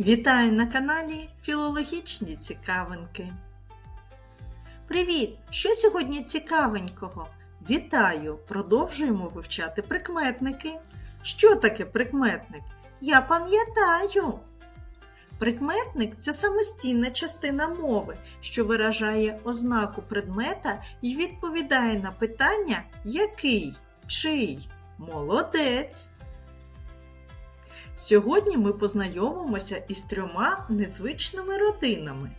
Вітаю на каналі Філологічні цікавинки. Привіт! Що сьогодні цікавенького? Вітаю! Продовжуємо вивчати прикметники. Що таке прикметник? Я пам'ятаю. Прикметник це самостійна частина мови, що виражає ознаку предмета і відповідає на питання який, чий, молодець. Сьогодні ми познайомимося із трьома незвичними родинами.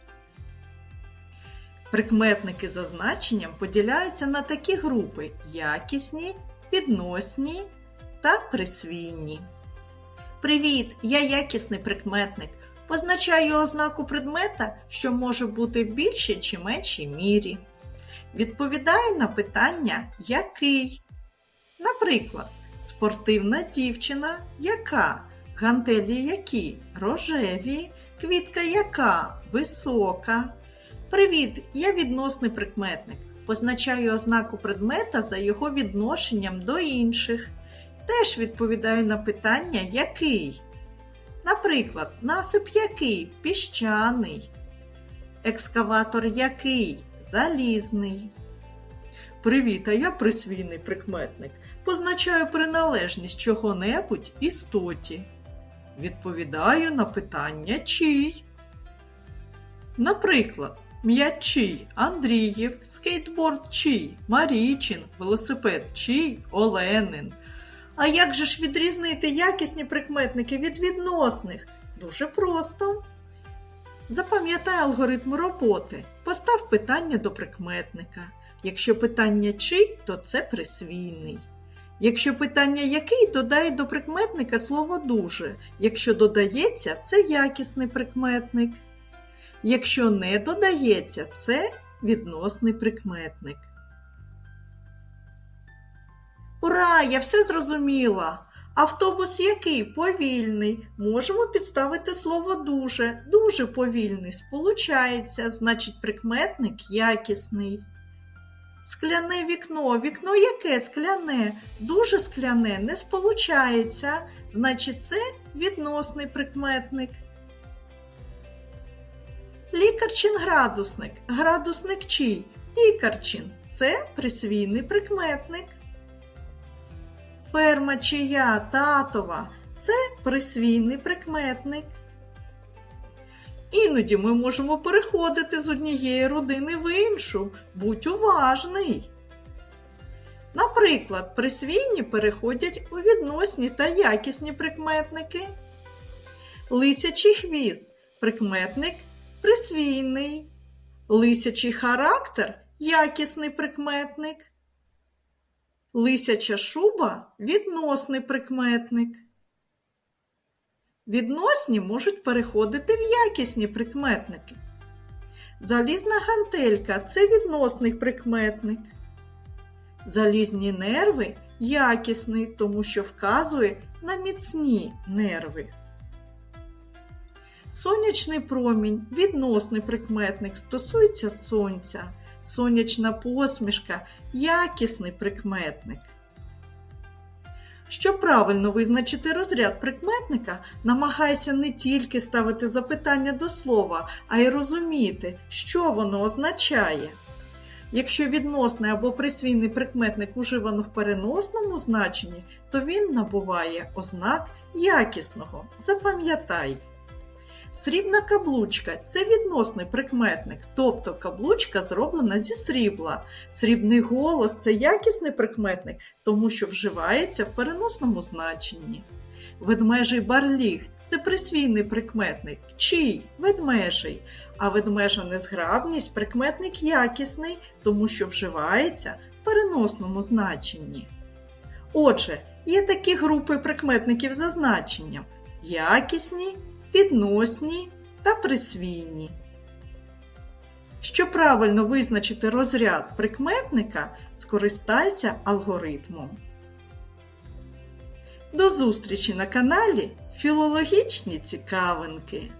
Прикметники за значенням поділяються на такі групи якісні, відносні та присвійні. Привіт! Я якісний прикметник. Позначаю ознаку предмета, що може бути в більшій чи меншій мірі. Відповідаю на питання який. Наприклад, спортивна дівчина яка? Гантелі які? Рожеві, квітка яка? Висока. Привіт! Я відносний прикметник. Позначаю ознаку предмета за його відношенням до інших. Теж відповідаю на питання який. Наприклад, насип який? Піщаний. Екскаватор який? Залізний. Привіт, а я присвійний прикметник. Позначаю приналежність чого-небудь істоті. Відповідаю на питання чий. Наприклад, м'ячий Андрієв, скейтборд чий, Марічин, велосипед чий, Оленин. А як же ж відрізнити якісні прикметники від відносних? Дуже просто. Запам'ятай алгоритм роботи. Постав питання до прикметника. Якщо питання чий, то це присвійний. Якщо питання який, додай до прикметника слово дуже. Якщо додається, це якісний прикметник. Якщо не додається, це відносний прикметник. Ура! Я все зрозуміла! Автобус який повільний. Можемо підставити слово дуже. Дуже повільний. Сполучається, значить прикметник якісний. Скляне вікно. Вікно яке скляне? Дуже скляне не сполучається, значить це відносний прикметник. Лікарчин градусник. Градусник чий? Лікарчин. Це присвійний прикметник. Ферма чия татова це присвійний прикметник. Іноді ми можемо переходити з однієї родини в іншу. Будь уважний. Наприклад, присвійні переходять у відносні та якісні прикметники. Лисячий хвіст прикметник присвійний. Лисячий характер якісний прикметник. Лисяча шуба відносний прикметник. Відносні можуть переходити в якісні прикметники. Залізна гантелька це відносний прикметник. Залізні нерви якісний, тому що вказує на міцні нерви. Сонячний промінь відносний прикметник стосується сонця. Сонячна посмішка якісний прикметник. Щоб правильно визначити розряд прикметника, намагайся не тільки ставити запитання до слова, а й розуміти, що воно означає. Якщо відносний або присвійний прикметник уживано в переносному значенні, то він набуває ознак якісного. Запам'ятай. Срібна каблучка це відносний прикметник, тобто каблучка зроблена зі срібла. Срібний голос це якісний прикметник, тому що вживається в переносному значенні. Ведмежий барліг це присвійний прикметник, чий ведмежий, а ведмежа незграбність прикметник якісний, тому що вживається в переносному значенні. Отже, є такі групи прикметників за значенням якісні відносні та присвійні. Щоб правильно визначити розряд прикметника, скористайся алгоритмом. До зустрічі на каналі Філологічні цікавинки.